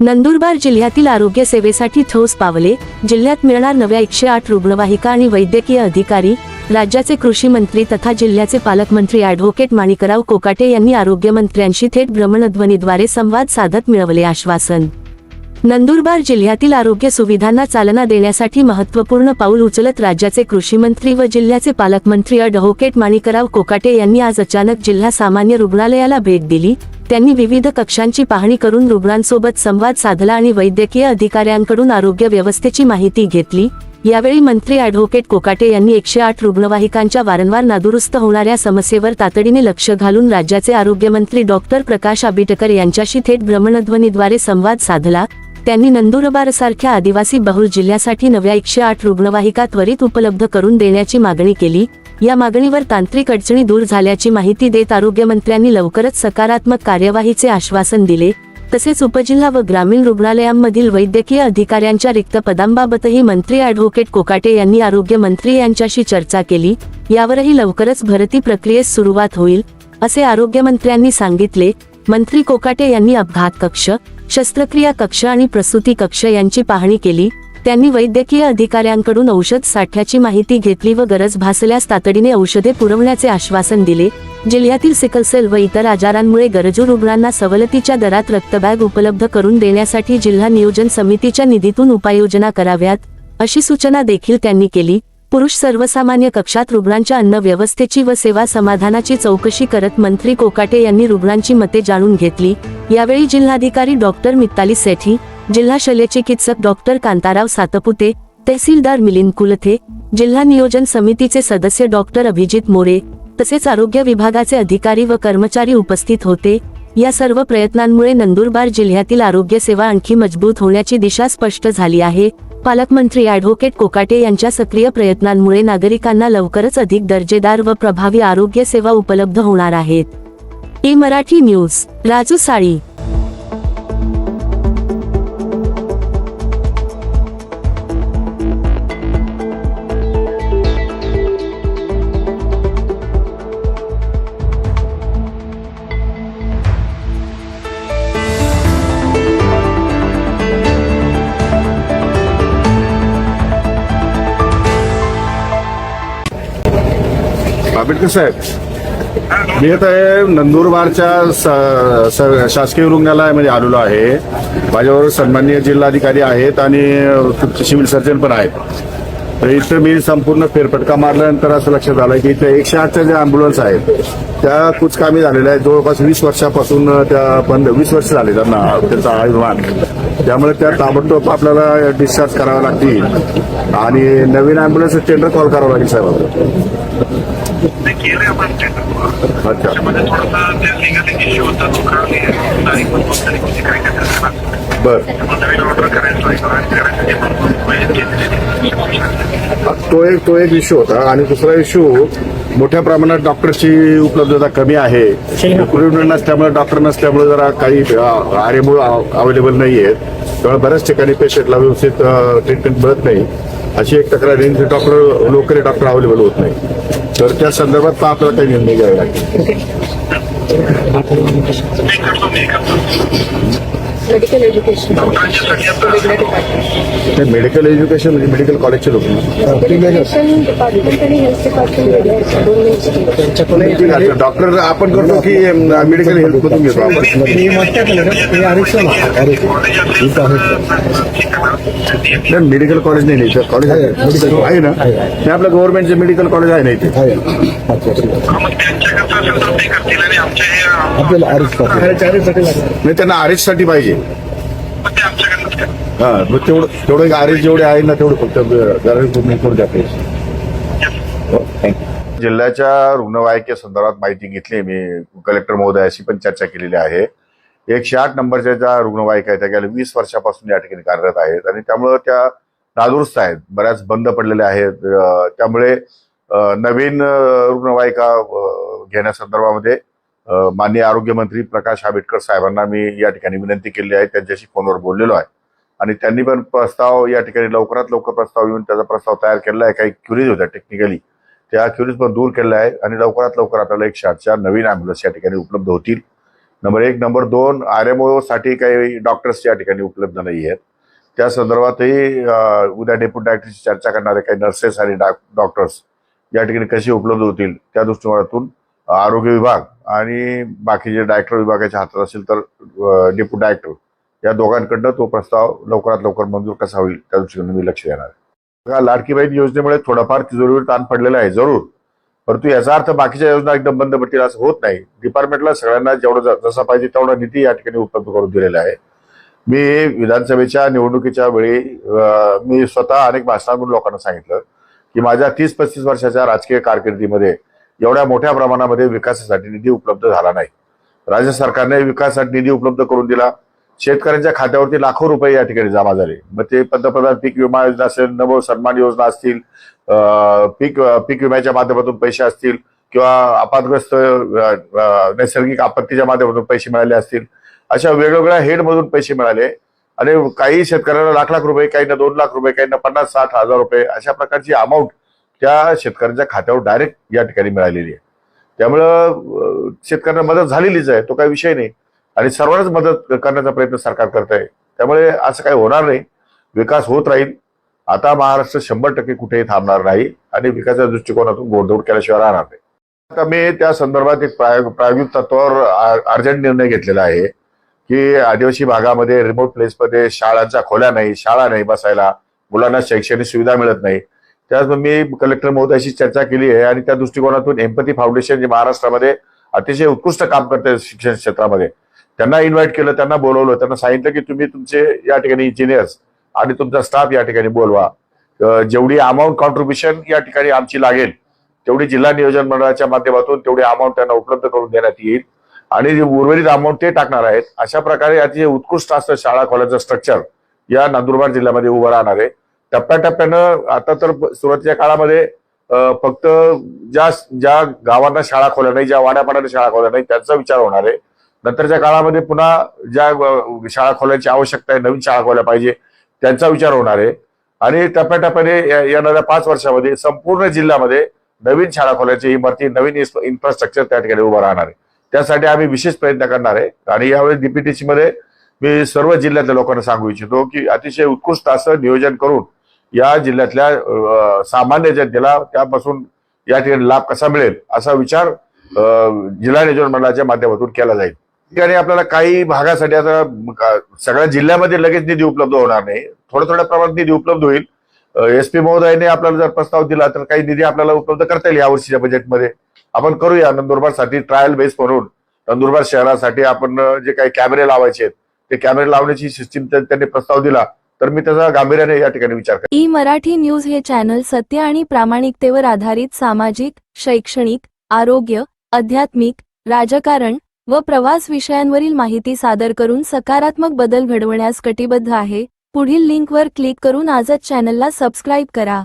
नंदुरबार जिल्ह्यातील आरोग्य सेवेसाठी ठोस पावले जिल्ह्यात मिळणार नव्या एकशे आठ रुग्णवाहिका आणि वैद्यकीय अधिकारी राज्याचे कृषी मंत्री तथा जिल्ह्याचे पालकमंत्री अॅडव्होकेट माणिकराव कोकाटे यांनी आरोग्यमंत्र्यांशी थेट भ्रमणध्वनीद्वारे संवाद साधत मिळवले आश्वासन. नंदुरबार जिल्ह्यातील आरोग्य सुविधांना चालना देण्यासाठी महत्त्वपूर्ण पाऊल उचलत राज्याचे कृषी मंत्री व जिल्ह्याचे पालकमंत्री अडव्होकेट माणिकराव कोकाटे यांनी आज अचानक जिल्हा सामान्य रुग्णालयाला भेट दिली. त्यांनी विविध कक्षांची पाहणी करून रुग्णांसोबत संवाद साधला आणि वैद्यकीय अधिकाऱ्यांकडून आरोग्य व्यवस्थेची माहिती घेतली. यावेळी मंत्री अॅडव्होकेट कोकाटे यांनी एकशे आठ रुग्णवाहिकांच्या वारंवार नादुरुस्त होणाऱ्या समस्येवर तातडीने लक्ष घालून राज्याचे आरोग्यमंत्री डॉक्टर प्रकाश आंबेडकर यांच्याशी थेट भ्रमणध्वनीद्वारे संवाद साधला. त्यांनी नंदुरबार सारख्या आदिवासी बहुल जिल्ह्यासाठी नव्या एकशे आठ रुग्णवाहिका त्वरित उपलब्ध करून देण्याची मागणी केली. या मागणीवर तांत्रिक अडचणी दूर झाल्याची माहिती देत आरोग्यमंत्र्यांनी लवकरच सकारात्मक कार्यवाहीचे आश्वासन दिले. तसेच उपजिल्हा व ग्रामीण रुग्णालयांमधील वैद्यकीय अधिकाऱ्यांच्या रिक्त पदांबाबतही मंत्री अॅडव्होकेट कोकाटे यांनी आरोग्यमंत्री यांच्याशी चर्चा केली. यावरही लवकरच भरती प्रक्रियेस सुरुवात होईल असे आरोग्यमंत्र्यांनी सांगितले. मंत्री कोकाटे यांनी अपघात कक्ष शस्त्रक्रिया कक्ष आणि प्रसूती कक्ष यांची पाहणी केली. त्यांनी वैद्यकीय अधिकाऱ्यांकडून औषध साठ्याची माहिती घेतली व गरज भासल्यास तातडीने औषधे पुरवण्याचे आश्वासन दिले. जिल्ह्यातील सिकलसेल व इतर आजारांमुळे गरजू रुग्णांना सवलतीच्या दरात रक्तबॅग उपलब्ध करून देण्यासाठी जिल्हा नियोजन समितीच्या निधीतून उपाययोजना कराव्यात अशी सूचना देखील त्यांनी केली. पुरुष सर्वसामान्य कक्षात रुग्णांच्या अन्न व्यवस्थेची व सेवा समाधानाची चौकशी करत मंत्री कोकाटे यांनी रुग्णांची मते जाणून घेतली. यावेळी जिल्हाधिकारी डॉक्टर मित्ताली सेठी जिल्हा शल्यचिकित्सक डॉक्टर कांताराव सातपुते तहसीलदार मिलिंद कुलथे जिल्हा नियोजन समितीचे सदस्य डॉक्टर अभिजित मोरे तसेच आरोग्य विभागाचे अधिकारी व कर्मचारी उपस्थित होते. या सर्व प्रयत्नांमुळे नंदुरबार जिल्ह्यातील आरोग्य सेवा आणखी मजबूत होण्याची दिशा स्पष्ट झाली आहे. पालकमंत्री अॅडव्होकेट कोकाटे यांच्या सक्रिय प्रयत्नांमुळे नागरिकांना लवकरच अधिक दर्जेदार व प्रभावी आरोग्य सेवा उपलब्ध होणार आहेत. E Marathi news Raju Sali. साहेब मी आता हे नंदुरबारच्या स- रुग्णालय शासकीय रुग्णालयामध्ये आलेलो आहे. माझ्याबरोबर सन्माननीय जिल्हाधिकारी आहेत आणि सिव्हिल सर्जन पण आहेत. तर इथं मी संपूर्ण फेरफटका मारल्यानंतर असं लक्षात आलं की इथे एकशे आठच्या ज्या अँब्युलन्स आहेत त्या कुचकामी झालेल्या आहेत. जवळपास वीस वर्षापासून त्या बंद वीस वर्ष झाले त्यांना त्यांचा आयुर्मान. त्यामुळे त्या ताबडतोब आपल्याला डिस्चार्ज करावा लागतील. आणि नवीन अँब्युलन्स टेंडर कॉल करावं लागेल साहेब. आपल्याला. ते केले आपण टेंडर त्याच्यामध्ये थोडासा ते लिगल इश्यू होता तो काढून तारीख पण दोन तारीख होती काय काय त्याला बर. नवीन ऑर्डर करायचं आहे करायसाठी पण वैयक्तिक केलेली तो. एक तो एक इश्यू होता. आणि दुसरा इश्यू मोठ्या प्रमाणात डॉक्टरची उपलब्धता कमी आहे. नसल्यामुळे डॉक्टर नसल्यामुळे जरा काही आरेमूळ अवेलेबल नाही आहेत त्यामुळे बऱ्याच ठिकाणी पेशंटला व्यवस्थित ट्रीटमेंट मिळत नाही. अशी एक तक्रार डॉक्टर लोकली डॉक्टर अवेलेबल होत नाही. तर त्या संदर्भात पण आपल्याला काही निर्णय घ्यावे लागेल मेडिकल एज्युकेशन डॉक्टरांच्यासाठी आता वेगळ्या डिपार्टमेंट ते मेडिकल एज्युकेशन म्हणजे मेडिकल कॉलेजचे लोक एज्युकेशन डिपार्टमेंट आणि हेल्थ डिपार्टमेंट वेगळे आहेत दोन वेगळे ठीक आहे डॉक्टर आपण करतो की मेडिकल हेल्थ मधून घेतो आपण. नाही मेडिकल कॉलेज नाही नाही. कॉलेज आहे. आहे ना? नाही आपलं गव्हर्नमेंटचे मेडिकल कॉलेज आहे ना इथे? मग त्यांच्याकडचं असेल तर ते करतील आणि आमच्या हे नाही त्यांना आरेजसाठी पाहिजे. हा मग तेवढं तेवढं एक आरेज जेवढे आहे ना तेवढं फक्त गरज तुम्ही करू द्या जिल्ह्याच्या रुग्णवाहिके संदर्भात माहिती घेतली मी कलेक्टर महोदयाशी पण चर्चा केलेली आहे. एकशे आठ नंबरच्या ज्या रुग्णवाहिका आहेत त्या गेल्या वीस वर्षापासून या ठिकाणी कार्यरत आहेत आणि त्यामुळं त्या नादुरुस्त आहेत बऱ्याच बंद पडलेल्या आहेत. त्यामुळे नवीन रुग्णवाहिका घेण्यासंदर्भामध्ये माननीय आरोग्यमंत्री प्रकाश आंबेडकर साहेबांना मी या ठिकाणी विनंती केली आहे. त्यांच्याशी फोनवर बोललेलो आहे. आणि त्यांनी पण प्रस्ताव या ठिकाणी लवकरात लवकर प्रस्ताव येऊन त्याचा प्रस्ताव तयार केलेला आहे. काही क्युरीज होत्या टेक्निकली त्या क्युरीज पण दूर केलेल्या आहे आणि लवकरात लवकर आपल्याला एक आठच्या नवीन अँब्युलन्स या ठिकाणी उपलब्ध होतील. नंबर एक नंबर दोन आर एमसाठी काही डॉक्टर्स या ठिकाणी उपलब्ध नाही आहेत. त्या संदर्भातही उद्या डेप्युटी डायरेक्टरशी चर्चा करणारे काही नर्सेस आणि डॉक्टर्स या ठिकाणी कसे उपलब्ध होतील त्या दृष्टिकोनातून आरोग्य विभाग आणि बाकीचे डायरेक्टर विभागाच्या हातात असेल तर डेप्युटी डायरेक्टर या दोघांकडनं तो प्रस्ताव लवकरात लवकर मंजूर कसा होईल त्या दृष्टीने मी लक्ष देणार आहे. लाडकी बहीण योजनेमुळे थोडाफार तिजोरीवर ताण पडलेला आहे जरूर. परंतु याचा अर्थ बाकीच्या योजना एकदम बंद पडतील असं होत नाही. डिपार्टमेंटला सगळ्यांना जेवढं ज- जसा पाहिजे तेवढा निधी या ठिकाणी उपलब्ध करून दिलेला आहे. मी विधानसभेच्या निवडणुकीच्या वेळी मी स्वतः अनेक भाषणांमधून लोकांना सांगितलं की माझ्या तीस पस्तीस वर्षाच्या राजकीय कारकिर्दीमध्ये एवढ्या मोठ्या प्रमाणामध्ये विकासासाठी निधी उपलब्ध झाला नाही. राज्य सरकारने विकासासाठी निधी उपलब्ध करून दिला. शेतकऱ्यांच्या खात्यावरती लाखो रुपये या ठिकाणी जमा झाले. मग ते पंतप्रधान पीक विमा योजना असेल नव सन्मान योजना असतील पीक पीक विम्याच्या माध्यमातून पैसे असतील किंवा आपत्ग्रस्त नैसर्गिक आपत्तीच्या माध्यमातून पैसे मिळाले असतील अशा वेगवेगळ्या हेडमधून पैसे मिळाले. आणि काही शेतकऱ्यांना लाख लाख रुपये काहींना दोन लाख रुपये काहींना पन्नास साठ हजार रुपये अशा प्रकारची अमाऊंट त्या शेतकऱ्यांच्या खात्यावर डायरेक्ट या ठिकाणी मिळालेली आहे. त्यामुळं शेतकऱ्यांना मदत झालेलीच आहे तो काही विषय नाही. आणि सर्वांनाच मदत करण्याचा प्रयत्न सरकार करत आहे त्यामुळे असं काही होणार नाही. विकास होत राहील. आता महाराष्ट्र शंभर टक्के कुठेही थांबणार नाही आणि विकासाच्या दृष्टिकोनातून गोडधोड केल्याशिवाय राहणार नाही. आता मी त्या संदर्भात एक प्रायोग प्रायोगिक तत्वावर अर्जंट निर्णय घेतलेला आहे की आदिवासी भागामध्ये रिमोट प्लेसमध्ये शाळांच्या खोल्या नाही शाळा नाही बसायला. मुलांना शैक्षणिक सुविधा मिळत नाही. त्याच मी कलेक्टर महोदयाशी चर्चा केली आहे आणि त्या दृष्टिकोनातून एम्पथी फाउंडेशन जे महाराष्ट्रामध्ये अतिशय उत्कृष्ट काम करते शिक्षण क्षेत्रामध्ये. त्यांना इन्व्हाइट केलं त्यांना बोलवलं त्यांना सांगितलं की तुम्ही तुमचे या ठिकाणी इंजिनियर्स आणि तुमचा स्टाफ या ठिकाणी बोलवा. जेवढी अमाऊंट कॉन्ट्रीब्युशन या ठिकाणी आमची लागेल तेवढी जिल्हा नियोजन मंडळाच्या माध्यमातून तेवढी अमाऊंट त्यांना उपलब्ध करून देण्यात येईल. आणि उर्वरित अमाऊंट ते टाकणार आहेत अशा प्रकारे अतिशय उत्कृष्ट असं शाळा कॉलेजचं स्ट्रक्चर या नंदुरबार जिल्ह्यामध्ये उभं राहणार आहे. टप्प्याटप्प्यानं आता तर सुरुवातीच्या काळामध्ये फक्त ज्या ज्या गावांना शाळा खोल्या नाही ज्या वाड्यापाड्याने शाळा खोल्या नाही त्यांचा विचार होणार आहे. नंतरच्या काळामध्ये पुन्हा ज्या शाळा खोल्याची आवश्यकता आहे नवीन शाळा खोल्या पाहिजे त्यांचा विचार होणार आहे. आणि टप्प्याटप्प्याने या- येणाऱ्या पाच वर्षामध्ये संपूर्ण जिल्ह्यामध्ये नवीन शाळा खोल्याची इमारती नवीन इन्फ्रास्ट्रक्चर त्या ठिकाणी उभं राहणार आहे. त्यासाठी आम्ही विशेष प्रयत्न करणार आहे. आणि यावेळी डीपीटीसी मध्ये मी सर्व जिल्ह्यातल्या लोकांना सांगू इच्छितो की अतिशय उत्कृष्ट असं नियोजन करून या जिल्ह्यातल्या सामान्य जनतेला त्यापासून या ठिकाणी लाभ कसा मिळेल असा विचार जिल्हा नियोजन मंडळाच्या माध्यमातून केला जाईल. ठिकाणी आपल्याला काही भागासाठी आता सगळ्या जिल्ह्यामध्ये लगेच निधी उपलब्ध होणार नाही. थोड्या थोड्या प्रमाणात निधी उपलब्ध होईल. एस पी महोदयाने आपल्याला जर प्रस्ताव दिला तर काही निधी आपल्याला उपलब्ध करता येईल यावर्षीच्या बजेटमध्ये आपण करूया नंदुरबारसाठी ट्रायल बेस म्हणून. नंदुरबार शहरासाठी आपण जे काही कॅमेरे लावायचे आहेत ते कॅमेरे लावण्याची सिस्टीम त्यांनी प्रस्ताव दिला. तर मी त्याचा गांभीर्याने या ठिकाणी विचार ई मराठी न्यूज हे चॅनल सत्य आणि प्रामाणिकतेवर आधारित सामाजिक शैक्षणिक आरोग्य आध्यात्मिक राजकारण व प्रवास विषयांवरील माहिती सादर करून सकारात्मक बदल घडवण्यास कटिबद्ध आहे. पुढील लिंकवर क्लिक करून आजच चॅनलला सबस्क्राईब करा.